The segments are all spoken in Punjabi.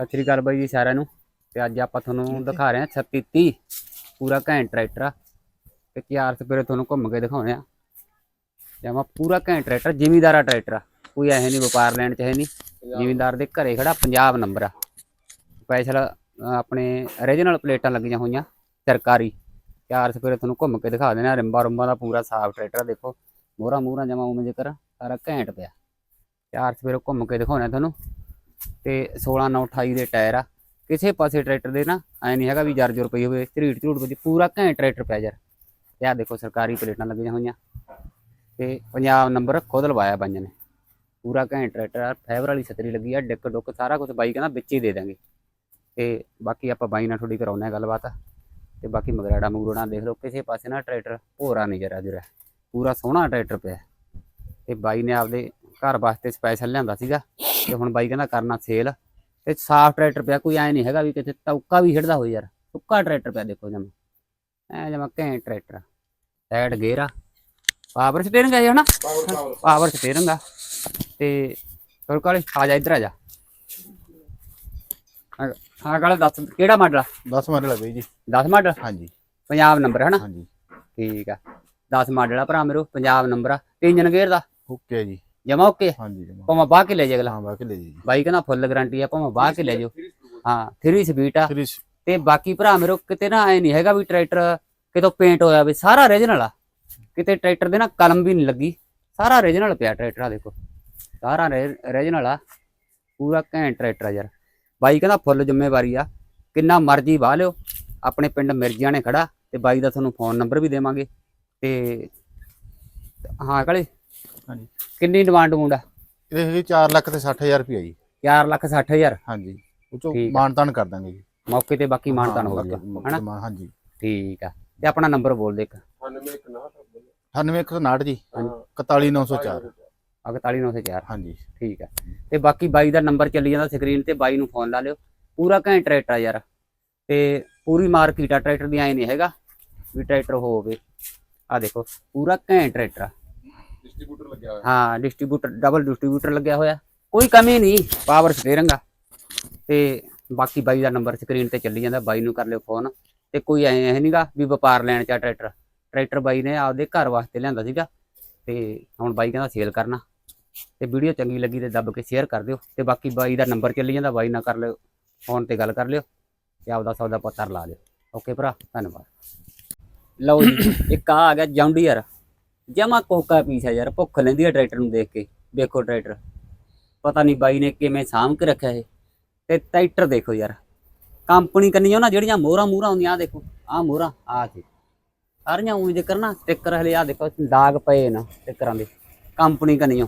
ਸਤਿ ਸ਼੍ਰੀ ਅਕਾਲ ਬਾਈ ਜੀ ਸਾਰਿਆਂ ਨੂੰ। ਤੇ ਅੱਜ ਆਪਾਂ ਤੁਹਾਨੂੰ ਦਿਖਾ ਰਹੇ ਹਾਂ 3630 ਪੂਰਾ ਘੈਂਟ ਟਰੈਕਟਰ ਆ। ਤੇ ਕਿਆਰ ਸਪੇਰੇ ਤੁਹਾਨੂੰ ਘੁੰਮ ਕੇ ਦਿਖਾਉਣੇ ਆ। ਜਮਾ ਪੂਰਾ ਘੈਂਟ ਟਰੈਕਟਰ ਜ਼ਿਮੀਦਾਰਾ ਟਰੈਕਟਰ ਆ। ਕੋਈ ਐ ਨਹੀਂ ਵਪਾਰ ਲੈਣ ਚ ਹੈ ਨਹੀਂ ਜ਼ਿਮੀਦਾਰ ਦੇ ਘਰੇ ਖੜਾ ਪੰਜਾਬ ਨੰਬਰ ਆ। ਸਪੈਸ਼ਲ ਆਪਣੇ ਓਰੀਜਨਲ ਪਲੇਟਾਂ ਲੱਗੀਆਂ ਹੋਈਆਂ ਸਰਕਾਰੀ। ਕਿਆਰ ਸਪੇਰੇ ਤੁਹਾਨੂੰ ਘੁੰਮ ਕੇ ਦਿਖਾ ਦੇਣਾ। ਰਿੰਬਾ ਰੁੰਬਾ ਦਾ ਪੂਰਾ ਸਾਫ਼ ਟਰੈਕਟਰ ਦੇਖੋ। ਮੋਹਰਾ ਮੂਹਰਾ ਜਮਾ ਉਵੇਂ ਜੇਕਰ ਸਾਰਾ ਘੈਂਟ ਪਿਆ। ਕਿਆਰ ਸਪੇਰੇ ਘੁੰਮ ਕੇ ਦਿਖਾਉਣਾ ਤੁਹਾਨੂੰ। ਤੇ 16 9 28 ਦੇ ਟਾਇਰ ਆ, ਕਿਸੇ ਪਾਸੇ ਟਰੈਕਟਰ ਦੇ ਨਾ, ਐ ਨਹੀਂ ਹੈਗਾ ਵੀ ਜਰ ਜੁਰ ਪਈ ਹੋਵੇ ਝਰੀਟ ਝੂਟ ਪਈ ਪੂਰਾ ਘੈਂਟ ਟਰੈਕਟਰ ਪਿਆ ਯਾਰ। ਤੇ ਆ ਦੇਖੋ ਸਰਕਾਰੀ ਪਲੇਟਾਂ ਲੱਗੀਆਂ ਹੋਈਆਂ। ਤੇ ਪੰਜਾਬ ਨੰਬਰ ਖੁਦ ਲਵਾਇਆ ਬਾਈਆਂ ਨੇ। ਪੂਰਾ ਘੈਂਟ ਟਰੈਕਟਰ ਆ, ਫਾਈਬਰ ਵਾਲੀ ਛਤਰੀ ਲੱਗੀ ਆ, ਡਿੱਕ ਡੁੱਕ ਸਾਰਾ ਕੁਝ ਬਾਈ ਕਹਿੰਦਾ ਵਿੱਚ ਹੀ ਦੇ ਦਾਂਗੇ। ਤੇ ਬਾਕੀ ਆਪਾਂ ਬਾਈ ਨਾਲ ਥੋੜੀ ਕਰਾਉਂਦੇ ਆ ਗੱਲਬਾਤ। ਤੇ ਬਾਕੀ ਮਗਰਾੜਾ ਮਗਰੋੜਾ ਦੇਖ ਲਓ, ਕਿਸੇ ਪਾਸੇ ਨਾ ਟਰੈਕਟਰ ਭੋਰਾ ਨਹੀਂ ਜਰਾ ਜੁਰਾ ਪੂਰਾ ਸੋਹਣਾ ਟਰੈਕਟਰ ਪਿਆ। ਤੇ ਬਾਈ ਨੇ ਆਪਦੇ ਘਰ ਵਾਸਤੇ ਸਪੈਸ਼ਲ ਲਿਆਂਦਾ ਸੀਗਾ। ਤੇ ਹੁਣ ਬਾਈ ਕਹਿੰਦਾ ਕਰਨਾ ਸੇਲ ਤੇ ਸਾਫ਼ ਟਰੈਕਟਰ ਪਿਆ ਕੋਈ ਐ ਨਹੀਂ ਹੈਗਾ ਵੀ ਕਿਤੇ ਤੌਕਾ ਵੀ ਛਿੜਦਾ ਹੋਈ ਯਾਰ। ਸੁੱਕਾ ਟਰੈਕਟਰ ਪਿਆ ਦੇਖੋ ਜਮ। ਐ ਜਮਾ ਘੈਂਟ ਟਰੈਕਟਰ ਆ। ਸਾਈਡ ਗੇਅਰ ਆ। ਪਾਵਰ ਸਟੀਅਰਿੰਗ ਆ ਜੀ ਹਨਾ? ਪਾਵਰ ਸਟੀਅਰਿੰਗ ਆ। ਤੇ ਹੋਰ ਕਾਲੇ ਆ ਜਾ ਇੱਧਰ ਆ ਜਾ। ਹਾਂ- ਹਾਂ ਕਾਲੇ ਦੱਸ ਕਿਹੜਾ ਮਾਡਲ ਆ? 10 ਮਾਡਲ ਹੈ ਬਈ ਜੀ। 10 ਮਾਡਲ ਹਾਂਜੀ। ਪੰਜਾਬ ਨੰਬਰ ਹੈ ਨਾ ਹਾਂਜੀ। ਠੀਕ ਆ। 10 ਮਾਡਲ ਆ ਭਰਾ ਮੇਰੋ ਪੰਜਾਬ ਨੰਬਰ ਆ। ਤੇ ਇੰਜਨ ਗੇਅਰ ਦਾ? ਓਕੇ ਜੀ। ਜਮਾ ਓਕੇ? ਹਾਂਜੀ ਜਮਾ। ਭਾਵੇਂ ਬਾਹ ਕੇ ਲੈ ਜਾ ਅਗਲਾ। ਹਾਂ ਬਾਕੀ ਲੈ ਜੀ ਬਾਈ ਕਹਿੰਦਾ ਫੁੱਲ ਗਾਰੰਟੀ ਆ ਭਾਵੇਂ ਬਾਹ ਕੇ ਲੈ ਜਾਓ। ਹਾਂ 3 ਸਪੀਡ ਆ। ਤੇ ਬਾਕੀ ਭਰਾ ਮੇਰੋ ਕਿਤੇ ਨਾ ਐ ਨਹੀਂ ਹੈਗਾ ਵੀ ਟਰੈਕਟਰ ਕਿਤੋਂ ਪੇਂਟ ਹੋਇਆ ਵੀ ਸਾਰਾ ਓਰੀਜਨਲ ਆ। ਕਿਤੇ ਟਰੈਕਟਰ ਦੇ ਨਾ ਕਲਮ ਵੀ ਨਹੀਂ ਲੱਗੀ। ਸਾਰਾ ਓਰੀਜਨਲ ਪਿਆ ਟਰੈਕਟਰ ਆ ਦੇਖੋ। ਸਾਰਾ ਓਰੀਜਨਲ ਆ। ਪੂਰਾ ਘੈਂਟ ਟਰੈਕਟਰ ਆ ਯਾਰ। ਬਾਈ ਕਹਿੰਦਾ ਫੁੱਲ ਜ਼ਿੰਮੇਵਾਰੀ ਆ। ਕਿੰਨਾ ਮਰਜ਼ੀ ਵਾਹ ਲਿਓ। ਆਪਣੇ ਪਿੰਡ ਮਿਰਜੀਆਂ ਨੇ ਖੜਾ ਤੇ ਬਾਈ ਦਾ ਤੁਹਾਨੂੰ ਫੋਨ ਨੰਬਰ ਵੀ ਦੇਵਾਂਗੇ। ਤੇ ਹਾਂ ਕਲੇ? ਹਾਂਜੀ। ਕਿੰਨੀ ਡਿਮਾਂਡ ਮੁੰਡਾ ਇਹ ਹੈਗੀ 4 ਲੱਖ ਤੇ 60000 ਰੁਪਏ ਜੀ। 4 ਲੱਖ 60 ਹਜ਼ਾਰ? ਹਾਂਜੀ ਉਹ ਚੋਂ ਠੀਕ ਆ। ਮਾਨਤਾਨ ਕਰ ਦਾਂਗੇ ਜੀ। ਮੌਕੇ ਤੇ ਬਾਕੀ ਮਾਨਤਾਨ ਹਾਂ, ਮੌਕੇ ਹਨਾ? ਹਾਂਜੀ। ਠੀਕ ਆ। ਤੇ ਆਪਣਾ ਨੰਬਰ ਬੋਲ ਦੇ ਇੱਕ। 98159 ਜੀ। 41904 41904 ਹਾਂਜੀ। ਠੀਕ ਆ। ਤੇ ਬਾਕੀ ਬਾਈ ਦਾ ਨੰਬਰ ਚੱਲੀ ਜਾਂਦਾ ਸਕਰੀਨ ਤੇ ਬਾਈ ਨੂੰ ਫੋਨ ਲਾ ਲਿਓ। ਪੂਰਾ ਘੈਂਟ ਟਰੈਕਟਰ ਆ ਯਾਰ। ਤੇ ਪੂਰੀ ਮਾਰਕੀਟ ਆ ਟਰੈਕਟਰ ਦੀ ਐ ਨਹੀਂ ਹੈਗਾ ਵੀ ਟਰੈਕਟਰ ਹੋਵੇ। ਆ ਦੇਖੋ ਪੂਰਾ ਘੈਂਟ ਟਰੈਕਟਰ ਆ। ਡਿਸਟ੍ਰੀਬਿਊਟਰ ਲੱਗਿਆ ਹੋਇਆ। ਹਾਂ ਡਿਸਟ੍ਰੀਬਿਊਟਰ ਡਬਲ ਡਿਸਟ੍ਰੀਬਿਊਟਰ ਲੱਗਿਆ ਹੋਇਆ। ਕੋਈ ਕਮੀ ਨਹੀਂ ਪਾਵਰ ਸਟੀਅਰਿੰਗ ਆ ਤੇ ਬਾਕੀ ਬਾਈ ਦਾ ਨੰਬਰ ਸਕਰੀਨ ਤੇ ਚੱਲੀ ਜਾਂਦਾ, ਬਾਈ ਨੂੰ ਕਰ ਲਿਓ ਫੋਨ ਤੇ ਕੋਈ ਐ ਹੈ ਨਹੀਂਗਾ ਵੀ ਵਪਾਰ ਲੈਣ ਚ ਟਰੈਕਟਰ ਟਰੈਕਟਰ ਬਾਈ ਨੇ ਆਪਦੇ ਘਰ ਵਾਸਤੇ ਲਿਆਂਦਾ ਸੀਗਾ। ਤੇ ਹੁਣ ਬਾਈ ਕਹਿੰਦਾ ਸੇਲ ਕਰਨਾ। ਤੇ ਵੀਡੀਓ ਚੰਗੀ ਲੱਗੀ ਤੇ ਦੱਬ ਕੇ ਸ਼ੇਅਰ ਕਰ ਦਿਓ। ਤੇ ਬਾਕੀ ਬਾਈ ਦਾ ਨੰਬਰ ਚੱਲੀ ਜਾਂਦਾ, ਬਾਈ ਨਾਲ ਕਰ ਲਿਓ। ਫੋਨ ਤੇ ਗੱਲ ਕਰ ਲਿਓ। ਤੇ ਆਪਦਾ ਸੌਦਾ ਪੱਤਰ ਲਾ ਲਿਓ। ਓਕੇ ਭਰਾ, ਧੰਨਵਾਦ। ਲਓ ਜੀ, ਇੱਕ ਆ ਆ ਗਿਆ ਜੌਂਡੀਅਰ ਜਮਾ ਕੋਕਾ ਪੀਸ ਯਾਰ, ਭੁੱਖ ਲੈਂਦੀ ਆ ਟਰੈਕਟਰ ਨੂੰ ਦੇਖ ਕੇ ਦੇਖੋ ਟਰੈਕਟਰ ਪਤਾ ਨਹੀਂ ਬਾਈ ਨੇ ਕਿਵੇਂ ਸਾਂਭ ਕੇ ਰੱਖਿਆ ਇਹ। ਤੇ ਟਰੈਕਟਰ ਦੇਖੋ ਯਾਰ, ਕੰਪਨੀ ਕੰਨੀਆਂ ਨਾ, ਜਿਹੜੀਆਂ ਮੋਹਰਾਂ ਮੂਹਰਾਂ ਹੁੰਦੀਆਂ ਆ ਦੇਖੋ ਆ ਮੋਹਰਾਂ ਆ ਕੇ ਸਾਰੀਆਂ ਉਵੇਂ ਜੇ ਕਰਨਾ ਸਟicker ਹਲੇ ਆ ਦੇਖੋ ਦਾਗ ਪਏ ਨਾ ਸਟickਰਾਂ ਦੇ, ਕੰਪਨੀ ਕੰਨੀਆਂ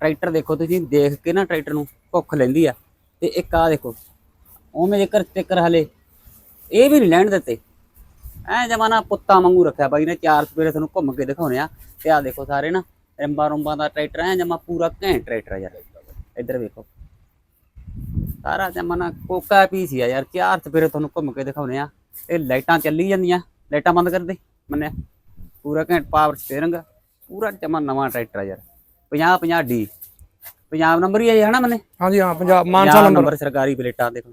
ਟਰੈਕਟਰ ਦੇਖੋ ਤੁਸੀਂ, ਦੇਖ ਕੇ ਨਾ ਟਰੈਕਟਰ ਨੂੰ ਭੁੱਖ ਲੈਂਦੀ ਆ। ਤੇ ਇੱਕ ਆ ਦੇਖੋ, ਉਵੇਂ ਜੇਕਰ ਸਟicker ਹਲੇ, ਇਹ ਵੀ ਨਹੀਂ ਲੈਣ ਦਿੱਤੇ। ਐ ਜਮਾਨਾ ਪੁੱਤਾਂ ਵਾਂਗੂ ਰੱਖਿਆ ਬਾਈ ਨੇ ਚਾਰ ਸਪੇਰੇ ਤੁਹਾਨੂੰ ਘੁੰਮ ਕੇ ਦਿਖਾਉਣੇ ਆ। ਤੇ ਆ ਦੇਖੋ ਸਾਰੇ ਨਾ ਰਿੰਬਾ ਰੁੰਬਾ ਦਾ ਟਰੈਕਟਰ ਐ ਜਮਾ ਪੂਰਾ ਘੈਂਟ ਟਰੈਕਟਰ ਆ ਯਾਰ। ਇੱਧਰ ਵੇਖੋ। ਸਾਰਾ ਜਮਾਨਾ ਕੋਕਾ ਪੀਸ ਹੀ ਆ ਯਾਰ ਚਾਰ ਸਪੇਰੇ ਤੁਹਾਨੂੰ ਘੁੰਮ ਕੇ ਦਿਖਾਉਣੇ ਆ। ਇਹ ਲਾਈਟਾਂ ਚੱਲੀ ਜਾਂਦੀਆਂ ਲਾਈਟਾਂ ਬੰਦ ਕਰ ਦੇ ਮੰਨਿਆ? ਪੂਰਾ ਘੈਂਟ ਪਾਵਰ ਸਟੀਅਰਿੰਗ ਪੂਰਾ ਜਮਾ ਨਵਾਂ ਟਰੈਕਟਰ ਆ ਯਾਰ। 50 50 ਡੀ ਪੰਜਾਬ ਨੰਬਰ ਹੀ ਆ ਇਹ ਹਨਾ ਮੰਨੇ? ਹਾਂਜੀ ਹਾਂ ਪੰਜਾਬ ਮਾਨਸਾ ਨੰਬਰ। ਸਰਕਾਰੀ ਪਲੇਟਾਂ ਦੇਖੋ।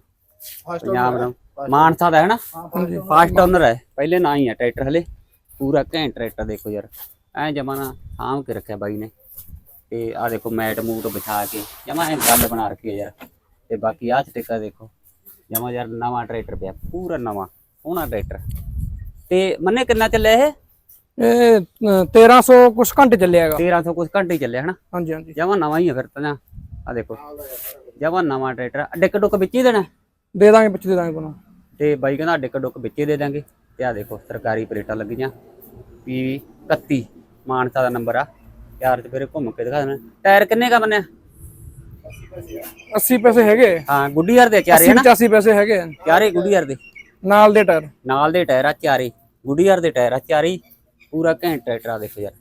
ਪੰਜਾਬ ਨੰਬਰ। ਮਾਨਸਾ ਦਾ ਹੈ ਨਾ? ਫਾਸਟ ਓਨਰ ਹੈ ਪਹਿਲੇ ਨਾ ਹੀ ਹੈ ਟਰੈਕਟਰ ਹਲੇ ਪੂਰਾ ਘੈਂਟ ਟਰੈਕਟਰ ਦੇਖੋ ਯਾਰ। ਐ ਜਮਾਨਾ ਸਾਂਭ ਕੇ ਰੱਖਿਆ ਬਾਈ ਨੇ। ਤੇ ਆ ਦੇਖੋ ਮੈਟ ਮੂਟ ਵਿਛਾ ਕੇ ਜਮਾ ਐ ਗੱਲ ਬਣਾ ਰੱਖੀ ਹੈ ਯਾਰ। ਤੇ ਬਾਕੀ ਆਹ ਸਟਿੱਕਰ ਦੇਖੋ। ਜਮਾ ਯਾਰ ਨਵਾਂ ਟਰੈਕਟਰ ਪਿਆ ਪੂਰਾ ਨਵਾਂ ਸੋਹਣਾ ਟਰੈਕਟਰ। ਤੇ ਮੰਨੇ ਕਿੰਨਾ ਚੱਲਿਆ ਇਹ? ਇਹ ਅ, 1300 ਕੁਛ ਘੰਟੇ ਚੱਲਿਆਗਾ 1300 ਕੁਝ ਘੰਟੇ ਹੀ ਚੱਲਿਆ ਹਨਾ? ਹਾਂਜੀ ਹਾਂਜੀ। ਜਮਾ ਨਵਾਂ ਹੀ ਹੈ ਫਿਰ ਤਾਂ ਆ ਦੇਖੋ। ਜਮਾ ਨਵਾਂ ਟਰੈਕਟਰ ਡਿੱਕ ਡੁੱਕ ਵਿੱਚ ਹੀ ਦੇਣਾ? ਦੇ ਦਾਂਗੇ ਵਿੱਚ ਦੇ ਦਾਂਗੇ ਤੁਹਾਨੂੰ ਤੇ ਬਾਈ ਕਹਿੰਦਾ ਡਿੱਕ ਡੁੱਕ ਵਿੱਚੇ ਦੇ ਦਾਂਗੇ। ਤੇ ਆ ਦੇਖੋ ਸਰਕਾਰੀ ਪਲੇਟਾਂ ਲੱਗੀਆਂ। ਪੀ 31 ਮਾਨਸਾ ਦਾ ਨੰਬਰ ਆ। ਯਾਰ ਤੇ ਫਿਰ ਘੁੰਮ ਕੇ ਦਿਖਾ ਦੇਣਾ। ਟਾਇਰ ਕਿੰਨੇ ਕਾ ਬੰਨਿਆ? 80 ਪੈਸੇ ਹੈਗੇ। ਹਾਂ ਗੁੱਡੀ ਯਾਰ ਦੇ ਚਾਰੇ 80 ਹਨਾ 85 ਪੈਸੇ ਹੈਗੇ ਆ। ਚਾਰੇ ਗੁੱਡੀ ਯਾਰ ਦੇ। ਨਾਲ ਦੇ ਟਾਇਰ। ਨਾਲ ਦੇ ਟਾਇਰ ਆ ਚਾਰੇ। ਗੁੱਡੀ ਯਾਰ ਦੇ ਟਾਇਰ ਆ ਚਾਰੇ। ਹੀ। ਪੂਰਾ ਘੈਂਟ ਟਰੈਕਟਰ ਆ ਦੇਖੋ ਯਾਰ।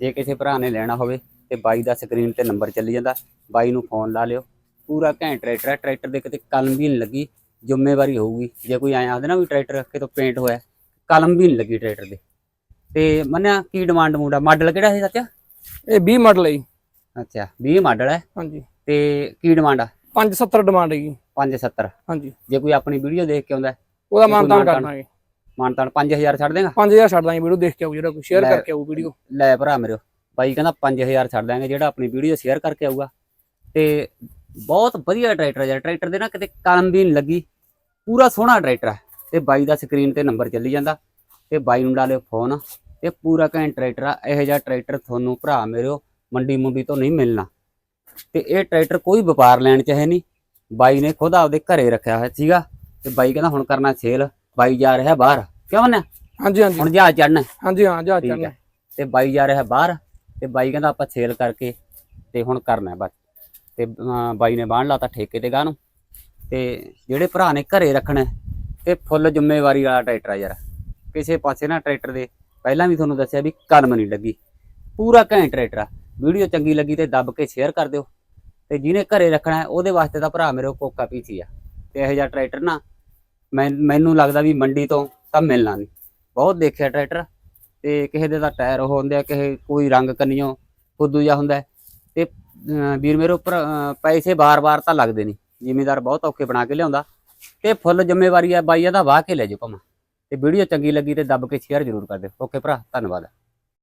ਜੇ ਕਿਸੇ ਭਰਾ ਨੇ ਲੈਣਾ ਹੋਵੇ ਤੇ ਬਾਈ ਦਾ ਸਕਰੀਨ ਤੇ ਨੰਬਰ ਚੱਲੀ ਜਾਂਦਾ। ਬਾਈ ਨੂੰ ਫੋਨ ਲਾ ਲਿਓ। ਪੂਰਾ ਘੈਂਟ ਟਰੈਕਟਰ ਆ। ਟਰੈਕਟਰ ਦੇ ਕਿਤੇ ਕਲਮ ਵੀ ਨਹੀਂ ਲੱਗੀ ਜ਼ਿੰਮੇਵਾਰੀ ਹੋਊਗੀ। ਜੇ ਕੋਈ ਐਂ ਆਖਦੇ ਨਾ ਵੀ ਟਰੈਕਟਰ ਕਿਤੋਂ ਪੇਂਟ ਹੋਇਆ ਕਲਮ ਵੀ ਨਹੀਂ ਲੱਗੀ ਟਰੈਕਟਰ ਦੇ। ਤੇ ਮੰਨਿਆ ਕੀ ਡਿਮਾਂਡ ਮੁੰਡਾ ਮਾਡਲ ਕਿਹੜਾ ਸੀ ਸੱਚਾ? ਇਹ 20 ਮਾਡਲ ਹੈ ਜੀ। ਅੱਛਾ 20 ਮਾਡਲ ਹੈ। ਹਾਂਜੀ। ਤੇ ਕੀ ਡਿਮਾਂਡ ਆ? 570 ਡਿਮਾਂਡ ਹੈਗੀ। 570 ਹਾਂਜੀ। ਜੇ ਕੋਈ ਆਪਣੀ ਵੀਡੀਓ ਦੇਖ ਕੇ ਆਉਂਦਾ ਉਹਦਾ ਮਾਨਤਾਨ ਕਰ ਮਾਨਤਾਨ। ਦਾਂਗੇ ਮਾਨਤਾਨ 5000 ਛੱਡ ਦੇਗਾ? 5000 ਛੱਡ ਦਾਂਗੇ ਵੀਡੀਓ ਦੇਖ ਕੇ ਆਊ ਜਿਹੜਾ ਕੋਈ ਸ਼ੇਅਰ। ਕਰਕੇ ਆਊ ਵੀਡੀਓ। ਲੈ ਭਰਾ ਮੇਰੇ ਬਾਈ ਕਹਿੰਦਾ 5000 ਛੱਡ ਦਾਂਗੇ ਜਿਹੜਾ ਆਪਣੀ ਵੀਡੀਓ ਸ਼ੇਅਰ ਕਰਕੇ ਆਊਗਾ। ਤੇ ਬਹੁਤ ਵਧੀਆ ਟਰੈਕਟਰ ਹੈ ਟਰੈਕਟਰ ਦੇ ਨਾ ਕਿਤੇ ਕਲਮ ਵੀ ਨਹੀਂ ਲੱਗੀ। ਪੂਰਾ ਸੋਹਣਾ ਟਰੈਕਟਰ ਹੈ। ਤੇ ਬਾਈ ਦਾ ਸਕਰੀਨ ਤੇ ਨੰਬਰ ਚੱਲੀ ਜਾਂਦਾ। ਤੇ ਬਾਈ ਨੂੰ ਲਾ ਲਿਓ ਫੋਨ ਤੇ ਪੂਰਾ ਘੈਂਟ ਟਰੈਕਟਰ ਆ। ਇਹੋ ਜਿਹਾ ਟਰੈਕਟਰ ਤੁਹਾਨੂੰ ਭਰਾ ਮੇਰਿਓ ਮੰਡੀ ਮੁੰਡੀ ਤੋਂ ਨਹੀਂ ਮਿਲਣਾ। ਤੇ ਇਹ ਟਰੈਕਟਰ ਕੋਈ ਵਪਾਰ ਲੈਣ ਚ ਹੈ ਨਹੀਂ ਬਾਈ ਨੇ ਖੁਦ ਆਪਦੇ ਘਰੇ ਰੱਖਿਆ ਹੋਇਆ ਸੀਗਾ। ਤੇ ਬਾਈ ਕਹਿੰਦਾ ਹੁਣ ਕਰਨਾ ਸੇਲ ਬਾਈ ਜਾ ਰਿਹਾ ਬਾਹਰ। ਕਿਉਂ ਨਾ ਹਾਂਜੀ ਹਾਂਜੀ। ਹੁਣ ਜਹਾਜ਼ ਚੜਨਾ ਹਾਂਜੀ ਹਾਂ ਜਾ ਠੀਕ ਚੱਲਣਾ ਹੈ ਤੇ ਬਾਈ ਜਾ ਰਿਹਾ ਬਾਹਰ। ਤੇ ਬਾਈ ਕਹਿੰਦਾ ਆਪਾਂ ਸੇਲ ਕਰਕੇ ਤੇ ਹੁਣ ਕਰਨਾ ਬਸ। ਤੇ ਬਾਈ ਨੇ ਬਾਣ ਲਾਤਾ ਠੇਕੇ ਤੇ ਗਾਂ ਨੂੰ। ਤੇ ਜਿਹੜੇ ਭਰਾ ਨੇ ਘਰੇ ਰੱਖਣਾ ਇਹ ਫੁੱਲ ਜ਼ਿੰਮੇਵਾਰੀ ਵਾਲਾ ਟਰੈਕਟਰ ਆ ਯਾਰ। ਕਿਸੇ ਪਾਸੇ ਨਾ ਟਰੈਕਟਰ ਦੇ, ਪਹਿਲਾਂ ਵੀ ਤੁਹਾਨੂੰ ਦੱਸਿਆ ਵੀ ਕਲਮ ਨਹੀਂ ਲੱਗੀ। ਪੂਰਾ ਘੈਂਟ ਟਰੈਕਟਰ ਆ। ਵੀਡੀਓ ਚੰਗੀ ਲੱਗੀ ਤੇ ਦੱਬ ਕੇ ਸ਼ੇਅਰ ਕਰ ਦਿਓ। ਤੇ ਜਿਹਨੇ ਘਰੇ ਰੱਖਣਾ ਉਹਦੇ ਵਾਸਤੇ ਤਾਂ ਭਰਾ ਮੇਰੇ ਕੋਲ ਕੋਕਾ ਪੀਸੀ ਆ। ਤੇ ਇਹੋ ਜਿਹਾ ਟਰੈਕਟਰ ਨਾ, ਮੈਂ, ਮੈਨੂੰ ਲੱਗਦਾ ਵੀ ਮੰਡੀ ਤੋਂ ਤਾਂ ਮਿਲਣਾ ਨਹੀਂ। ਬਹੁਤ ਦੇਖਿਆ ਟਰੈਕਟਰ। ਤੇ ਕਿਸੇ ਦੇ ਤਾਂ ਟਾਇਰ ਉਹ ਹੁੰਦੇ ਆ, ਕਿਸੇ ਕੋਈ ਰੰਗ ਕੰਨਿਓ, ਫੁੱਦੂ ਜਿਹਾ ਹੁੰਦਾ ਹੈ। ਤੇ ਵੀਰ ਮੇਰੇ ਉੱਪਰ ਪੈਸੇ ਬਾਰ-ਬਾਰ ਤਾਂ ਲੱਗਦੇ ਨਹੀਂ। ਜ਼ਿਮੀਦਾਰ ਬਹੁਤ ਔਖੇ ਬਣਾ ਕੇ ਲਿਆਉਂਦਾ। ਤੇ ਫੁੱਲ ਜ਼ਿੰਮੇਵਾਰੀ ਹੈ ਬਾਈ, ਇਹਦਾ ਵਾਹ ਕੇ ਲੈ ਜਾਓ ਭਾਵੇਂ। ਤੇ ਵੀਡੀਓ ਚੰਗੀ ਲੱਗੀ ਤੇ ਦੱਬ ਕੇ ਸ਼ੇਅਰ ਜ਼ਰੂਰ ਕਰ ਦਿਓ। ਓਕੇ ਭਰਾ, ਧੰਨਵਾਦ।